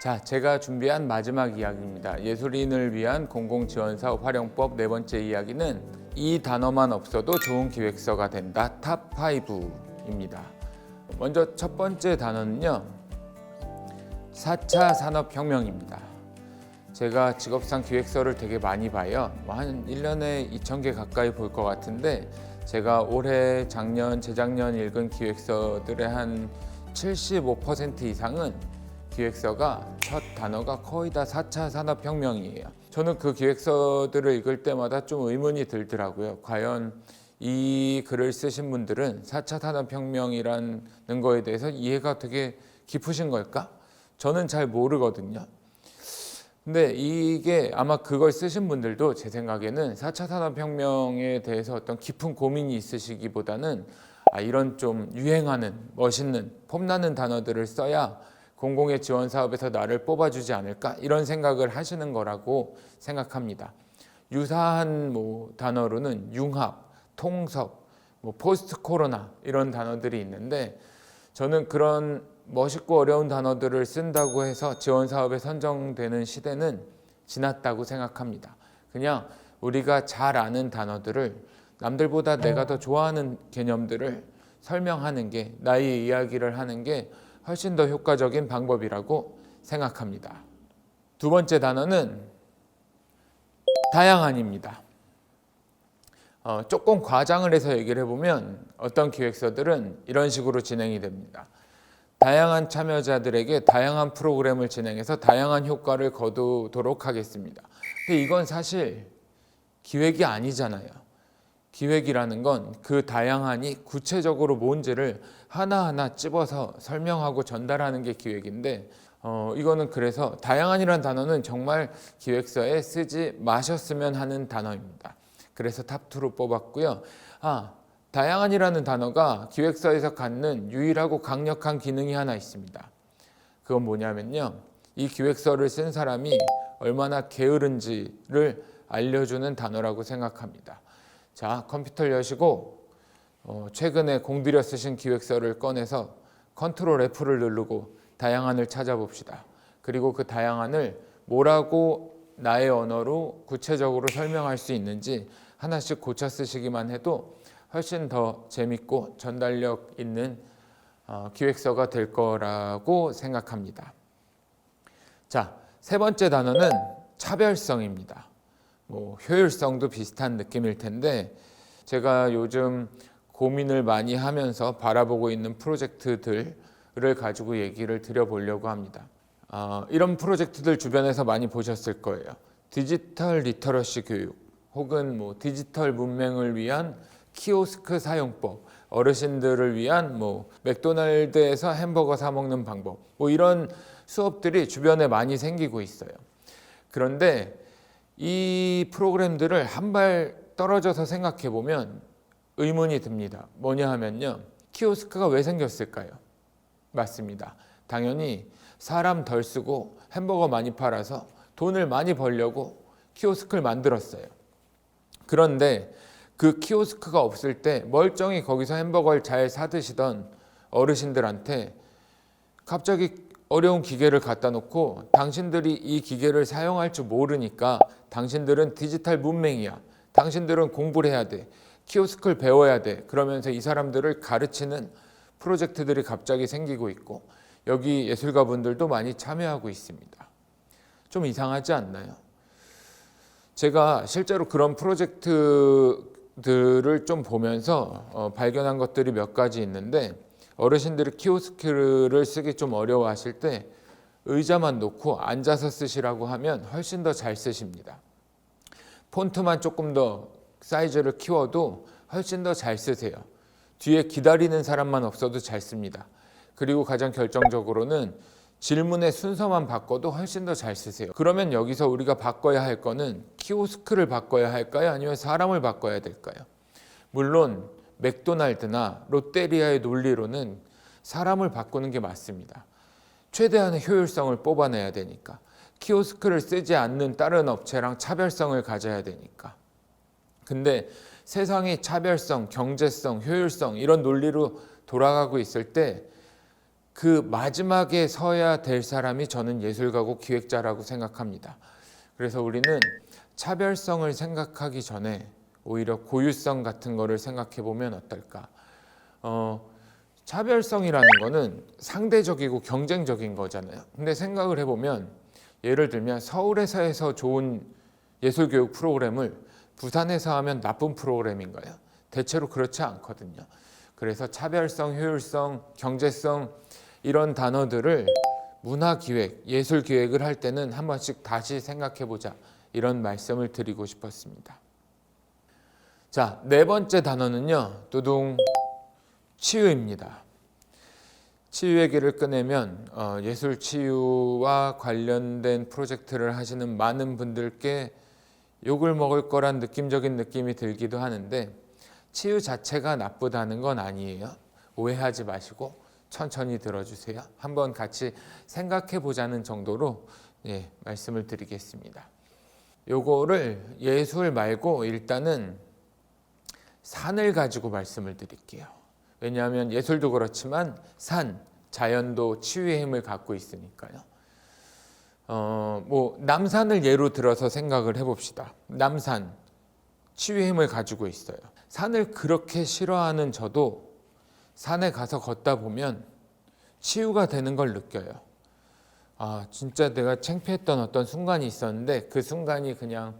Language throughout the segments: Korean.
자, 제가 준비한 마지막 이야기입니다. 예술인을 위한 공공지원사업 활용법 네 번째 이야기는 이 단어만 없어도 좋은 기획서가 된다 탑 5입니다. 먼저 첫 번째 단어는요. 4차 산업혁명입니다. 제가 직업상 기획서를 되게 많이 봐요. 뭐한 1년에 2,000개 가까이 볼 것 같은데 제가 올해, 작년, 재작년 읽은 기획서들의 한 75% 이상은 기획서가 첫 단어가 거의 다 4차 산업혁명이에요. 저는 그 기획서들을 읽을 때마다 좀 의문이 들더라고요. 과연 이 글을 쓰신 분들은 4차 산업혁명이라는 거에 대해서 이해가 되게 깊으신 걸까? 저는 잘 모르거든요. 근데 이게 아마 그걸 쓰신 분들도 제 생각에는 4차 산업혁명에 대해서 어떤 깊은 고민이 있으시기보다는 아, 이런 좀 유행하는 멋있는 폼나는 단어들을 써야 공공의 지원 사업에서 나를 뽑아주지 않을까 이런 생각을 하시는 거라고 생각합니다. 유사한 뭐 단어로는 융합, 통섭, 뭐 포스트 코로나 이런 단어들이 있는데 저는 그런 멋있고 어려운 단어들을 쓴다고 해서 지원 사업에 선정되는 시대는 지났다고 생각합니다. 그냥 우리가 잘 아는 단어들을 남들보다 내가 더 좋아하는 개념들을 설명하는 게 나의 이야기를 하는 게 훨씬 더 효과적인 방법이라고 생각합니다. 두 번째 단어는 다양한입니다. 어, 조금 과장을 해서 얘기를 해보면 어떤 기획서들은 이런 식으로 진행이 됩니다. 다양한 참여자들에게 다양한 프로그램을 진행해서 다양한 효과를 거두도록 하겠습니다. 근데 이건 사실 기획이 아니잖아요. 기획이라는 건 그 다양한이 구체적으로 뭔지를 하나하나 찝어서 설명하고 전달하는 게 기획인데 어, 이거는 그래서 다양한이라는 단어는 정말 기획서에 쓰지 마셨으면 하는 단어입니다. 그래서 탑2로 뽑았고요. 아, 다양한이라는 단어가 기획서에서 갖는 유일하고 강력한 기능이 하나 있습니다. 그건 뭐냐면요. 이 기획서를 쓴 사람이 얼마나 게으른지를 알려주는 단어라고 생각합니다. 자, 컴퓨터를 여시고 어, 최근에 공들여 쓰신 기획서를 꺼내서 컨트롤 F를 누르고 다양한을 찾아봅시다. 그리고 그 다양한을 뭐라고 나의 언어로 구체적으로 설명할 수 있는지 하나씩 고쳐 쓰시기만 해도 훨씬 더 재밌고 전달력 있는 어, 기획서가 될 거라고 생각합니다. 자, 세 번째 단어는 차별성입니다. 뭐 효율성도 비슷한 느낌일 텐데 제가 요즘 고민을 많이 하면서 바라보고 있는 프로젝트들을 가지고 얘기를 드려보려고 합니다. 어, 이런 프로젝트들 주변에서 많이 보셨을 거예요. 디지털 리터러시 교육 혹은 뭐 디지털 문맹을 위한 키오스크 사용법, 어르신들을 위한 뭐 맥도날드에서 햄버거 사 먹는 방법, 뭐 이런 수업들이 주변에 많이 생기고 있어요. 그런데 이 프로그램들을 한 발 떨어져서 생각해 보면 의문이 듭니다. 뭐냐 하면요. 키오스크가 왜 생겼을까요? 맞습니다. 당연히 사람 덜 쓰고 햄버거 많이 팔아서 돈을 많이 벌려고 키오스크를 만들었어요. 그런데 그 키오스크가 없을 때 멀쩡히 거기서 햄버거를 잘 사드시던 어르신들한테 갑자기 어려운 기계를 갖다 놓고 당신들이 이 기계를 사용할 줄 모르니까 당신들은 디지털 문맹이야. 당신들은 공부를 해야 돼. 키오스크를 배워야 돼. 그러면서 이 사람들을 가르치는 프로젝트들이 갑자기 생기고 있고 여기 예술가 분들도 많이 참여하고 있습니다. 좀 이상하지 않나요? 제가 실제로 그런 프로젝트들을 좀 보면서 어, 발견한 것들이 몇 가지 있는데 어르신들이 키오스크를 쓰기 좀 어려워하실 때 의자만 놓고 앉아서 쓰시라고 하면 훨씬 더 잘 쓰십니다. 폰트만 조금 더 사이즈를 키워도 훨씬 더 잘 쓰세요. 뒤에 기다리는 사람만 없어도 잘 씁니다. 그리고 가장 결정적으로는 질문의 순서만 바꿔도 훨씬 더 잘 쓰세요. 그러면 여기서 우리가 바꿔야 할 거는 키오스크를 바꿔야 할까요? 아니면 사람을 바꿔야 될까요? 물론 맥도날드나 롯데리아의 논리로는 사람을 바꾸는 게 맞습니다. 최대한의 효율성을 뽑아내야 되니까. 키오스크를 쓰지 않는 다른 업체랑 차별성을 가져야 되니까. 근데 세상이 차별성, 경제성, 효율성 이런 논리로 돌아가고 있을 때 그 마지막에 서야 될 사람이 저는 예술가고 기획자라고 생각합니다. 그래서 우리는 차별성을 생각하기 전에 오히려 고유성 같은 거를 생각해 보면 어떨까? 어, 차별성이라는 거는 상대적이고 경쟁적인 거잖아요. 근데 생각을 해보면 예를 들면 서울에서 해서 좋은 예술교육 프로그램을 부산에서 하면 나쁜 프로그램인가요? 대체로 그렇지 않거든요. 그래서 차별성, 효율성, 경제성 이런 단어들을 문화 기획, 예술 기획을 할 때는 한 번씩 다시 생각해 보자. 이런 말씀을 드리고 싶었습니다. 자, 네 번째 단어는요. 두둥 치유입니다. 치유 얘기를 꺼내면 어, 예술 치유와 관련된 프로젝트를 하시는 많은 분들께 욕을 먹을 거란 느낌적인 느낌이 들기도 하는데 치유 자체가 나쁘다는 건 아니에요. 오해하지 마시고 천천히 들어주세요. 한번 같이 생각해 보자는 정도로 예, 말씀을 드리겠습니다. 요거를 예술 말고 일단은 산을 가지고 말씀을 드릴게요. 왜냐하면 예술도 그렇지만 산, 자연도 치유의 힘을 갖고 있으니까요. 어, 뭐 남산을 예로 들어서 생각을 해봅시다. 남산 치유의 힘을 가지고 있어요. 산을 그렇게 싫어하는 저도 산에 가서 걷다 보면 치유가 되는 걸 느껴요. 아, 진짜 내가 창피했던 어떤 순간이 있었는데 그 순간이 그냥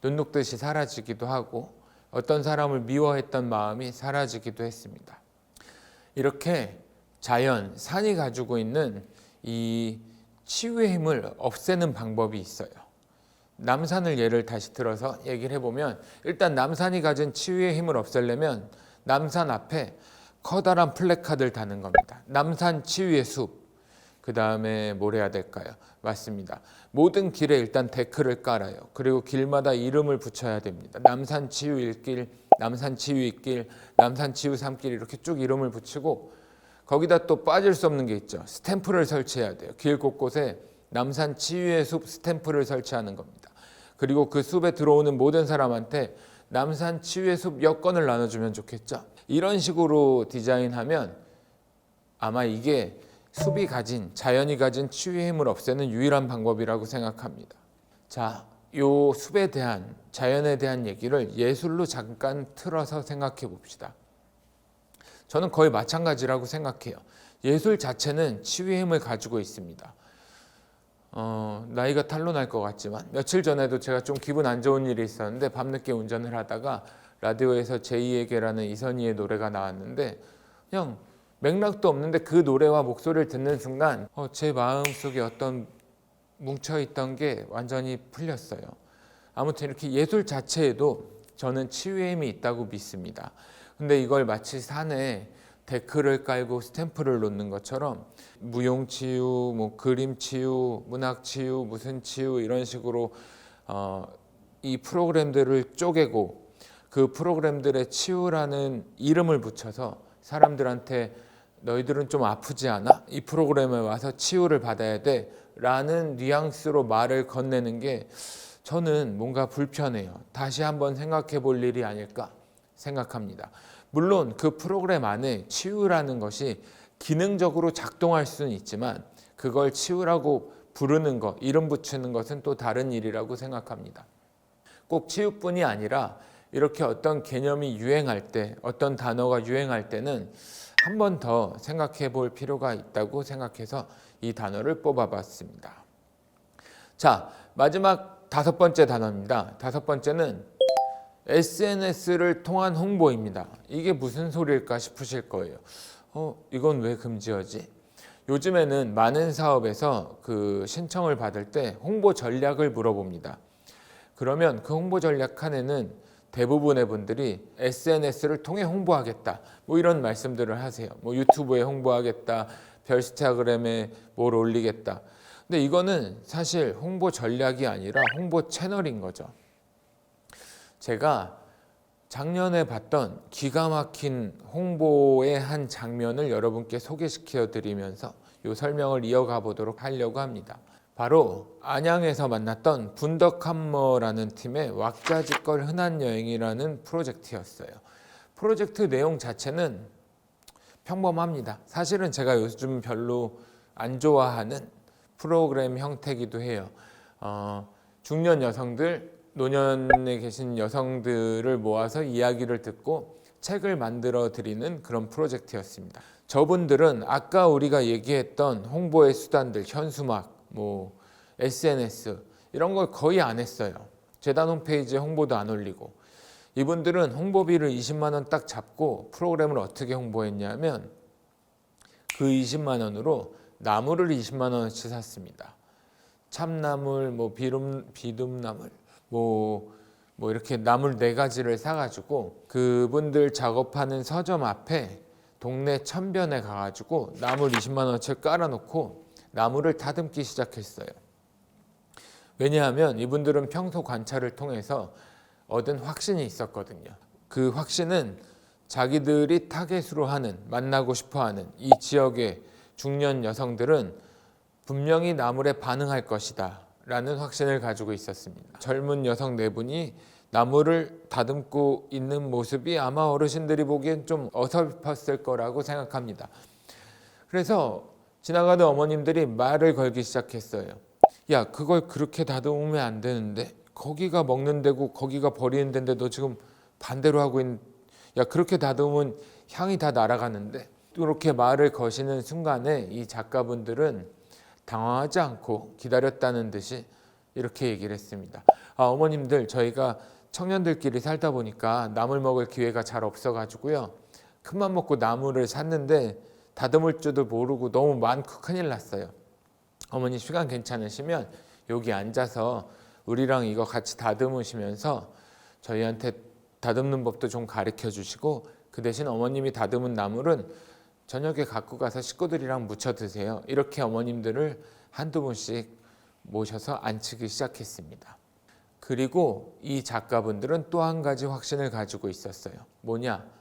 눈 녹듯이 사라지기도 하고 어떤 사람을 미워했던 마음이 사라지기도 했습니다. 이렇게 자연, 산이 가지고 있는 이 치유의 힘을 없애는 방법이 있어요. 남산을 예를 다시 들어서 얘기를 해보면 일단 남산이 가진 치유의 힘을 없애려면 남산 앞에 커다란 플래카드를 다는 겁니다. 남산 치유의 숲. 그 다음에 뭘 해야 될까요? 맞습니다. 모든 길에 일단 데크를 깔아요. 그리고 길마다 이름을 붙여야 됩니다. 남산 치유 1길, 남산 치유 2길, 남산 치유 3길 이렇게 쭉 이름을 붙이고 거기다 또 빠질 수 없는 게 있죠. 스탬프를 설치해야 돼요. 길 곳곳에 남산 치유의 숲 스탬프를 설치하는 겁니다. 그리고 그 숲에 들어오는 모든 사람한테 남산 치유의 숲 여권을 나눠주면 좋겠죠. 이런 식으로 디자인하면 아마 이게 숲이 가진 자연이 가진 치유의 힘을 없애는 유일한 방법이라고 생각합니다. 자, 요 숲에 대한 자연에 대한 얘기를 예술로 잠깐 틀어서 생각해 봅시다. 저는 거의 마찬가지라고 생각해요. 예술 자체는 치유의 힘을 가지고 있습니다. 어, 나이가 탄로날 것 같지만 며칠 전에도 제가 좀 기분 안 좋은 일이 있었는데 밤늦게 운전을 하다가 라디오에서 제2에게라는 이선희의 노래가 나왔는데 그냥 맥락도 없는데 그 노래와 목소리를 듣는 순간 어, 제 마음속에 어떤 뭉쳐 있던 게 완전히 풀렸어요. 아무튼 이렇게 예술 자체에도 저는 치유의 힘이 있다고 믿습니다. 근데 이걸 마치 산에 데크를 깔고 스탬프를 놓는 것처럼 무용 치유, 뭐 그림 치유, 문학 치유, 무슨 치유 이런 식으로 어, 이 프로그램들을 쪼개고 그 프로그램들의 치유라는 이름을 붙여서 사람들한테 너희들은 좀 아프지 않아? 이 프로그램에 와서 치유를 받아야 돼. 라는 뉘앙스로 말을 건네는 게 저는 뭔가 불편해요. 다시 한번 생각해 볼 일이 아닐까 생각합니다. 물론 그 프로그램 안에 치유라는 것이 기능적으로 작동할 수는 있지만 그걸 치유라고 부르는 것, 이름 붙이는 것은 또 다른 일이라고 생각합니다. 꼭 치유뿐이 아니라 이렇게 어떤 개념이 유행할 때, 어떤 단어가 유행할 때는 한 번 더 생각해 볼 필요가 있다고 생각해서 이 단어를 뽑아봤습니다. 자, 마지막 다섯 번째 단어입니다. 다섯 번째는 SNS를 통한 홍보입니다. 이게 무슨 소리일까 싶으실 거예요. 어, 이건 왜 금지하지? 요즘에는 많은 사업에서 그 신청을 받을 때 홍보 전략을 물어봅니다. 그러면 그 홍보 전략 칸에는 대부분의 분들이 SNS를 통해 홍보하겠다. 뭐 이런 말씀들을 하세요. 뭐 유튜브에 홍보하겠다. 별스타그램에 뭘 올리겠다. 근데 이거는 사실 홍보 전략이 아니라 홍보 채널인 거죠. 제가 작년에 봤던 기가 막힌 홍보의 한 장면을 여러분께 소개시켜 드리면서 이 설명을 이어가 보도록 하려고 합니다. 바로 안양에서 만났던 분덕함머라는 팀의 왁자지껄 흔한 여행이라는 프로젝트였어요. 프로젝트 내용 자체는 평범합니다. 사실은 제가 요즘 별로 안 좋아하는 프로그램 형태기도 해요. 어, 중년 여성들, 노년에 계신 여성들을 모아서 이야기를 듣고 책을 만들어 드리는 그런 프로젝트였습니다. 저분들은 아까 우리가 얘기했던 홍보의 수단들, 현수막, 뭐 SNS 이런 걸 거의 안 했어요. 재단 홈페이지에 홍보도 안 올리고 이분들은 홍보비를 20만 원 딱 잡고 프로그램을 어떻게 홍보했냐면 그 20만 원으로 나무를 20만 원어치 샀습니다. 참나물, 뭐 비름 비듬나물, 뭐, 뭐 이렇게 나물 네 가지를 사가지고 그분들 작업하는 서점 앞에 동네 천변에 가가지고 나물 20만 원어치 깔아놓고 나무를 다듬기 시작했어요. 왜냐하면 이분들은 평소 관찰을 통해서 얻은 확신이 있었거든요. 그 확신은 자기들이 타겟으로 하는 만나고 싶어 하는 이 지역의 중년 여성들은 분명히 나물에 반응할 것이다 라는 확신을 가지고 있었습니다. 젊은 여성 네 분이 나무를 다듬고 있는 모습이 아마 어르신들이 보기엔 좀 어설펐을 거라고 생각합니다. 그래서 지나가던 어머님들이 말을 걸기 시작했어요. 야, 그걸 그렇게 다듬으면 안 되는데 거기가 먹는 데고 거기가 버리는 데인데 너 지금 반대로 하고 있는 야, 그렇게 다듬으면 향이 다 날아가는데 이렇게 말을 거시는 순간에 이 작가분들은 당황하지 않고 기다렸다는 듯이 이렇게 얘기를 했습니다. 아, 어머님들 저희가 청년들끼리 살다 보니까 나물 먹을 기회가 잘 없어가지고요. 큰맘 먹고 나물을 샀는데 다듬을 줄도 모르고 너무 많고 큰일 났어요. 어머니 시간 괜찮으시면 여기 앉아서 우리랑 이거 같이 다듬으시면서 저희한테 다듬는 법도 좀 가르쳐 주시고 그 대신 어머님이 다듬은 나물은 저녁에 갖고 가서 식구들이랑 무쳐 드세요. 이렇게 어머님들을 한두 분씩 모셔서 앉히기 시작했습니다. 그리고 이 작가분들은 또 한 가지 확신을 가지고 있었어요. 뭐냐?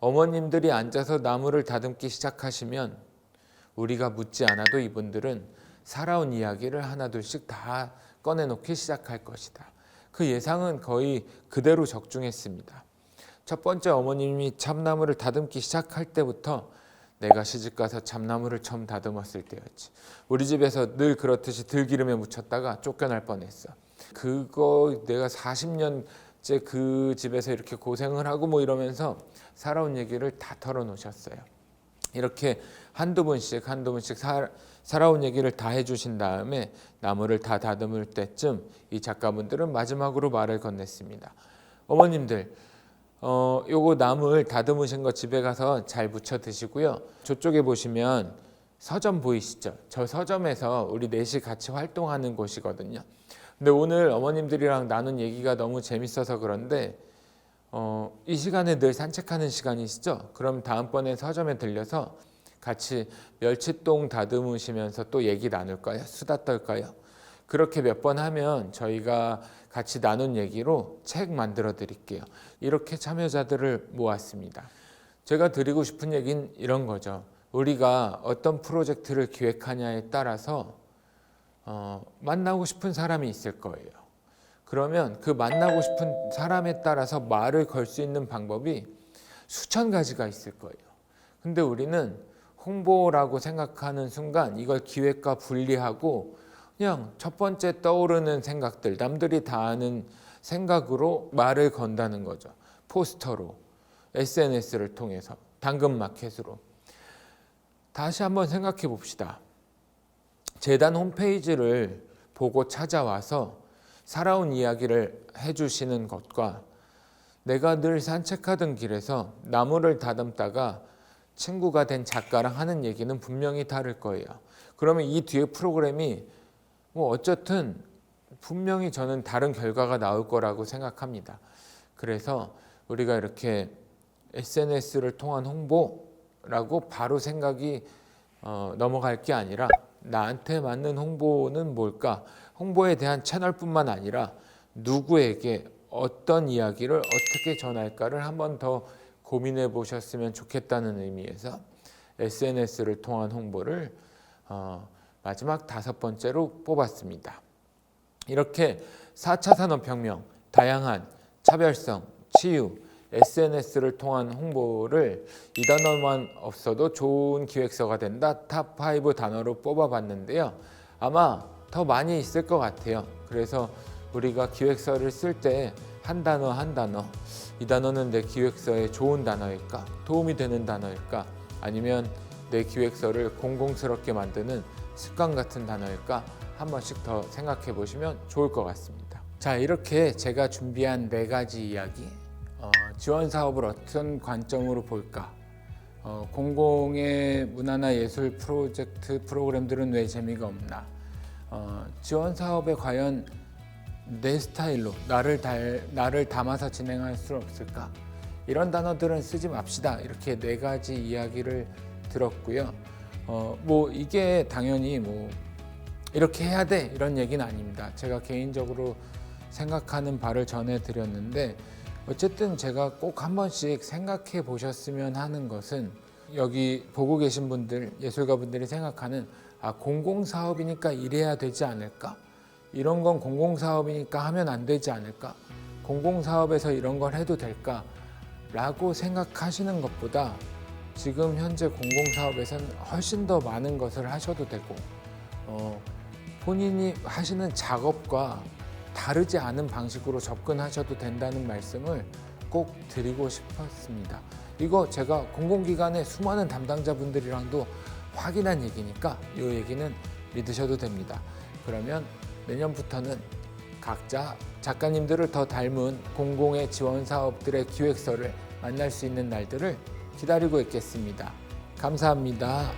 어머님들이 앉아서 나무를 다듬기 시작하시면 우리가 묻지 않아도 이분들은 살아온 이야기를 하나둘씩 다 꺼내놓기 시작할 것이다. 그 예상은 거의 그대로 적중했습니다. 첫 번째 어머님이 참나무를 다듬기 시작할 때부터 내가 시집 가서 참나무를 처음 다듬었을 때였지. 우리 집에서 늘 그렇듯이 들기름에 묻혔다가 쫓겨날 뻔했어. 그거 내가 40년 째그 집에서 이렇게 고생을 하고 뭐 이러면서 살아온 얘기를 다 털어놓으셨어요. 이렇게 한두 번씩 한두 번씩 살, 살아온 얘기를 다 해주신 다음에 나무를 다 다듬을 때쯤 이 작가분들은 마지막으로 말을 건넸습니다. 어머님들, 어, 요거 나물 다듬으신 거 집에 가서 잘 무쳐 드시고요. 저쪽에 보시면 서점 보이시죠? 저 서점에서 우리 넷이 같이 활동하는 곳이거든요. 근데 오늘 어머님들이랑 나눈 얘기가 너무 재밌어서 그런데 어, 이 시간에 늘 산책하는 시간이시죠? 그럼 다음번에 서점에 들려서 같이 멸치똥 다듬으시면서 또 얘기 나눌까요? 수다 떨까요? 그렇게 몇 번 하면 저희가 같이 나눈 얘기로 책 만들어 드릴게요. 이렇게 참여자들을 모았습니다. 제가 드리고 싶은 얘기는 이런 거죠. 우리가 어떤 프로젝트를 기획하냐에 따라서 어, 만나고 싶은 사람이 있을 거예요. 그러면 그 만나고 싶은 사람에 따라서 말을 걸 수 있는 방법이 수천 가지가 있을 거예요. 근데 우리는 홍보라고 생각하는 순간 이걸 기획과 분리하고 그냥 첫 번째 떠오르는 생각들, 남들이 다 아는 생각으로 말을 건다는 거죠. 포스터로, SNS를 통해서, 당근마켓으로. 다시 한번 생각해 봅시다. 재단 홈페이지를 보고 찾아와서 살아온 이야기를 해주시는 것과 내가 늘 산책하던 길에서 나무를 다듬다가 친구가 된 작가랑 하는 얘기는 분명히 다를 거예요. 그러면 이 뒤에 프로그램이 뭐 어쨌든 분명히 저는 다른 결과가 나올 거라고 생각합니다. 그래서 우리가 이렇게 SNS를 통한 홍보라고 바로 생각이 어, 넘어갈 게 아니라 나한테 맞는 홍보는 뭘까? 홍보에 대한 채널뿐만 아니라 누구에게 어떤 이야기를 어떻게 전할까를 한 번 더 고민해 보셨으면 좋겠다는 의미에서 SNS를 통한 홍보를 어, 마지막 다섯 번째로 뽑았습니다. 이렇게 4차 산업혁명, 다양한 차별성, 치유, SNS를 통한 홍보를 이 단어만 없어도 좋은 기획서가 된다 탑5 단어로 뽑아봤는데요. 아마 더 많이 있을 것 같아요. 그래서 우리가 기획서를 쓸 때 한 단어 한 단어 이 단어는 내 기획서에 좋은 단어일까 도움이 되는 단어일까 아니면 내 기획서를 공공스럽게 만드는 습관 같은 단어일까 한 번씩 더 생각해 보시면 좋을 것 같습니다. 자 이렇게 제가 준비한 네 가지 이야기 어, 지원 사업을 어떤 관점으로 볼까 어, 공공의 문화나 예술 프로젝트 프로그램들은 왜 재미가 없나 어, 지원 사업에 과연 내 스타일로 나를 달, 나를 담아서 진행할 수 없을까? 이런 단어들은 쓰지 맙시다. 이렇게 네 가지 이야기를 들었고요. 어, 뭐 이게 당연히 뭐 이렇게 해야 돼 이런 얘기는 아닙니다. 제가 개인적으로 생각하는 바를 전해드렸는데 어쨌든 제가 꼭 한 번씩 생각해 보셨으면 하는 것은 여기 보고 계신 분들 예술가 분들이 생각하는 아 공공사업이니까 이래야 되지 않을까? 이런 건 공공사업이니까 하면 안 되지 않을까? 공공사업에서 이런 걸 해도 될까? 라고 생각하시는 것보다 지금 현재 공공사업에서는 훨씬 더 많은 것을 하셔도 되고 어, 본인이 하시는 작업과 다르지 않은 방식으로 접근하셔도 된다는 말씀을 꼭 드리고 싶었습니다. 이거 제가 공공기관의 수많은 담당자분들이랑도 확인한 얘기니까 이 얘기는 믿으셔도 됩니다. 그러면 내년부터는 각자 작가님들을 더 닮은 공공의 지원 사업들의 기획서를 만날 수 있는 날들을 기다리고 있겠습니다. 감사합니다.